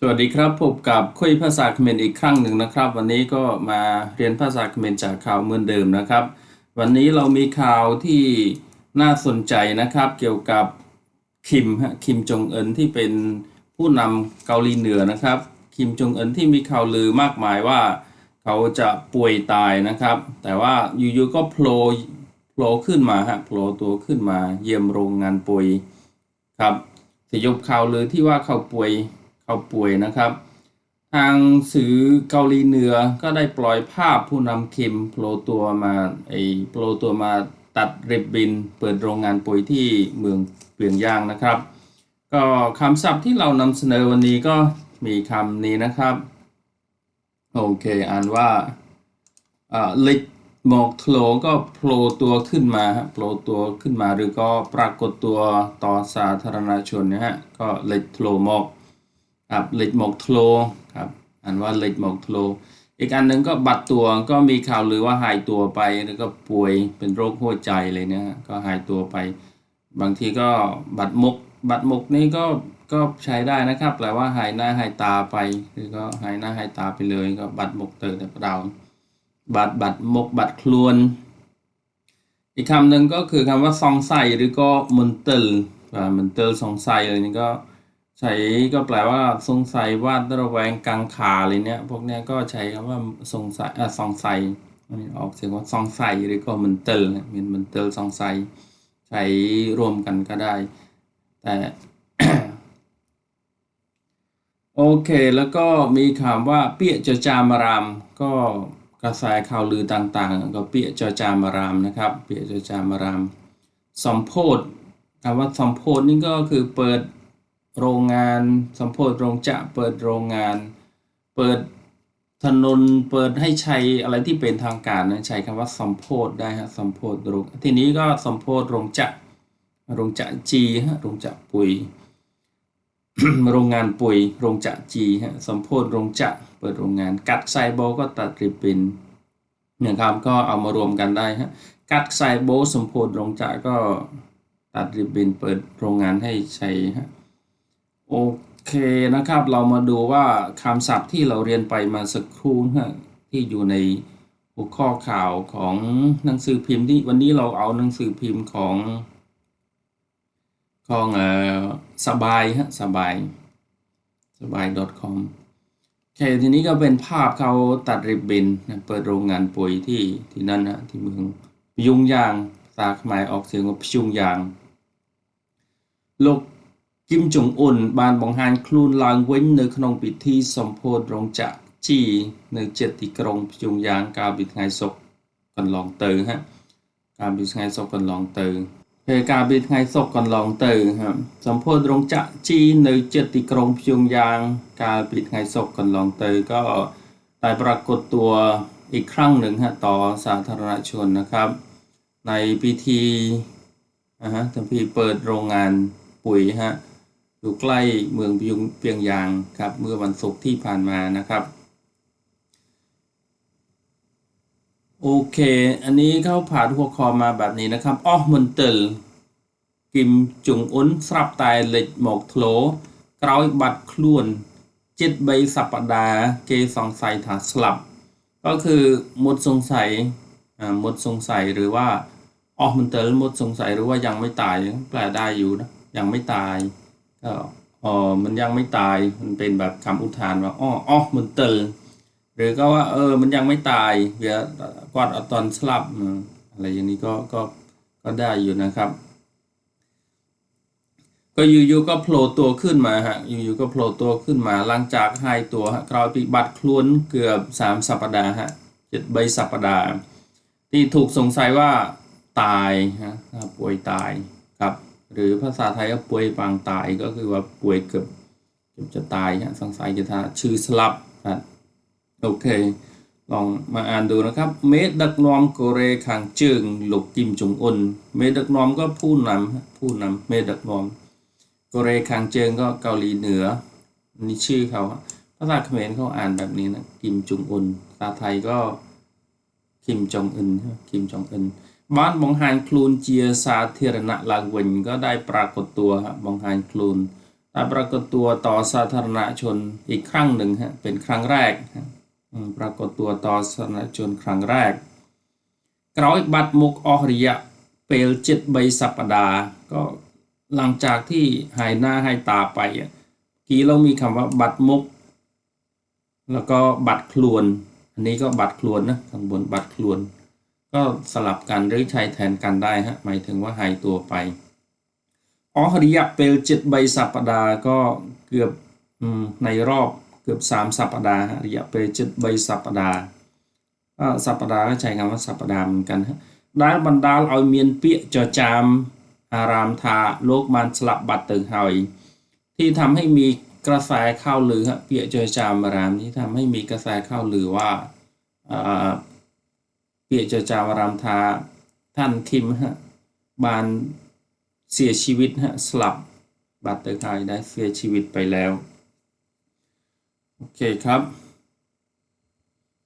สวัสดีครับพบกับคุยภาษาเขมรอีกครั้งหนึ่งนะครับ วันนี้ก็มาเรียนภาษาเขมรจากข่าวเหมือนเดิมนะครับ วันนี้เรามีข่าวที่น่าสนใจนะครับเกี่ยวกับคิมฮะคิมจงเอินที่เป็นผู้นำเกาหลีเหนือนะครับ คิมจงเอินที่มีข่าวลือมากมายว่า เขาจะป่วยตายนะครับ แต่ว่าอยู่ๆก็โผล่โผล่ขึ้นมาฮะโผล่ตัวขึ้นมาเยี่ยมโรงงานป่วยครับสยบข่าวลือที่ว่าเขาป่วย เขาป่วยนะครับ ทางสื่อเกาหลีเหนือก็ได้ปล่อยภาพผู้นำคิมโผล่ตัวมาไอโผล่ตัวมาตัดริบบิน เปิดโรงงานปุ๋ยที่เมืองเปลียงย่างนะครับ ก็คำศัพท์ที่เรานำเสนอวันนี้ก็มีคำนี้นะครับ โอเค อ่านว่าอ่าลิกหมอกโผล่ก็โผล่ตัวขึ้นมาฮะโผล่ตัวขึ้นมาหรือก็ปรากฏตัวต่อสาธารณชนนะฮะก็ลิกโผล่หมอก ครับเหล็กหมอกโทรครับอ่านว่าเหล็กหมอกโทรอีกอันหนึ่งก็บัตรตัวก็มีข่าวหรือว่าหายตัวไปแล้วก็ป่วยเป็นโรคหัวใจเลยเนะฮะก็หายตัวไป บางทีก็บัตรมก บัตรมกนี่ก็ก็ใช้ได้นะครับ แปลว่าหายหน้าหายตาไปหรือก็หายหน้าหายตาไปเลยก็บัตรมกเตอแต่เราบัตรบัตรมกบัตรคลวน อีกคำหนึ่งก็คือคำว่าซองใส่หรือก็มุนเตลมุนเตลซองใส่อะไรนี่ก็ ใช้ก็แปลว่าสงสัยวาดระแวงกังขาอะไรเนี้ยพวกเนี้ยก็ใช้คำว่าสงสัยอะสองใสอันออกเสียงว่าสองใสหรือก็มันเตลเนี่ยมันมันเตลสองใสใช้รวมกันก็ได้ แต่โอเค แล้วก็มีคำว่าเปียจจามาราม ก็กระแสข่าวลือต่างๆ ก็เปียจจามารามนะครับ เปียจจามารามสมโพธคำว่าสมโพธนี่ก็คือเปิด โรงงานสัมโพธโรงจะเปิดโรงงาน เปิดถนนเปิดให้ใช้อะไรที่เป็นทางการนะใช้คำว่าสัมโพธได้ฮะสัมโพธโรงทีนี้ก็สัมโพธโรงจะโรงจะจีฮะโรงจะปุ๋ยโรงงานปุ๋ยโรงจะจีฮะสัมโพธโรงจะเปิดโรงงาน กัดไซโบก็ตัดริบบินเนี่ยครับก็เอามารวมกันได้ฮะกัดไซโบสัมโพธโรงจะก็ตัดริบบินเปิดโรงงานให้ใช้ฮะ โอเคนะครับ เรามาดูว่าคำศัพท์ที่เราเรียนไปมาสักครู่นะที่อยู่ในหัวข้อข่าวของหนังสือพิมพ์ที่วันนี้เราเอาหนังสือพิมพ์ของของเอ่อสบายฮะสบายสบาย .com โอเคทีนี้ก็เป็นภาพเขาตัดริบบินนะเปิดโรงงานปุ๋ยที่ที่นั่นนะที่เมืองยุงยางภาษาขมายออกเสียงว่าพยุงยางโลก กิมจุงอุ่นบานบองฮานคลูนลางเว้นในขนมปิธีสมโพธิรงจักจีในเจติกรงพยุงยางกาบิดไงศกกันลองเตอฮะกาบิดไงศกกันลองเตอเพกาบิดไงศกกันลองเตอฮะสมโพธิรงจักจีในเจติกรงพยุงยางกาบิดไงศกกันลองเตอก็ได้ปรากฏตัวอีกครั้งหนึ่งฮะต่อสาธารณชนนะครับ ในพิธีนะฮะพิธีเปิดโรงงานปุ๋ยฮะ อยู่ใกล้เมืองพิยงเปียงยางครับเมื่อวันศุกร์ที่ผ่านมานะครับโอเค อันนี้เขาผ่านหัวคอมาแบบนี้นะครับอ้อมันเตลกิมจุงอุนสรับตายเหล็กหมอกโถลกรอยบัดคล้วนจิตใบสัปดาห์เกสองไซถาสลับ ก็คือหมดสงสัยหมดสงสัยหรือว่าอ้อมันเตลหมดสงสัยหรือว่ายังไม่ตายแปลได้อยู่นะยังไม่ตาย ก็อ๋อมันยังไม่ตายมันเป็นแบบคำอุทานว่าอ้ออ้อมันเตลหรือก็ว่าเออมันยังไม่ตายเดี๋ยวกอดอตอนสลับอะไรอย่างนี้ก็ก็ก็ได้อยู่นะครับ ก็อยู่ๆก็โผล่ตัวขึ้นมาฮะอยู่ๆก็โผล่ตัวขึ้นมาหลังจากหายตัวฮะกราวปีบัตรคล้วนเกือบสามสัปดาห์ฮะเจ็ดใบสัปดาห์ที่ถูกสงสัยว่าตายฮะป่วยตายครับ หรือภาษาไทยก็ป่วยปางตายก็คือว่าป่วยเกือบเกือบจะตายฮะสงสัยจะทาชื่อสลับครับโอเค ลองมาอ่านดูนะครับ เมดดักนอมโกเรขังจึงหลกกิมจงอุนเมดดักนอมก็ผู้นำผู้นำเมดดักนอมโกเรขังเจิงก็เกาหลีเหนือนี่ชื่อเขาภาษาเขมรเขาอ่านแบบนี้นะกิมจงอุนภาษาไทยก็คิมจองอึนคิมจองอึน บ้านบองหานคลูนเจียสาธารณะลางวินก็ได้ปรากฏตัวฮะบองหานคลูนได้ปรากฏตัวต่อสาธารณชนอีกครั้งหนึ่งฮะเป็นครั้งแรกฮะปรากฏตัวต่อสาธารณชนครั้งแรกกร้อยบัตรมุกอหริยะเปลเจ็ดใบสัปดาก็หลังจากที่หายหน้าหายตาไปกี้เรามีคำว่าบัตรมุก แล้วก็บัตรคลวน อันนี้ก็บัตรคลวนนะข้างบนบัตรคลวน ก็สลับกันหรือใช้แทนกันได้ฮะหมายถึงว่าหายตัวไปออฮริยะเปลจิตใบสัปดาก็เกือบในรอบเกือบสามสัปดาห์ฮะริยะเปลจิตใบสัปดาสัปดาก็ใช้คำว่าสัปดาห์เหมือนกันฮะดาลบรรดาลอาเมียนเปียจอจามอารามทาโลกมันสลับบัตรตึงหอยที่ทำให้มีกระแสเข้าวลือฮะเปียจอจามอารามที่ทำให้มีกระแสเข้าวลือว่า เปียเจจาวารามทาท่านคิมฮะบานเสียชีวิตฮะสลับบัตเตอร์ไคได้เสียชีวิตไปแล้ว โอเคครับ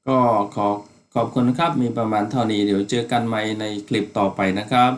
ก็ขอขอบคุณนะครับมีประมาณเท่านี้เดี๋ยวเจอกันใหม่ในคลิปต่อไปนะครับ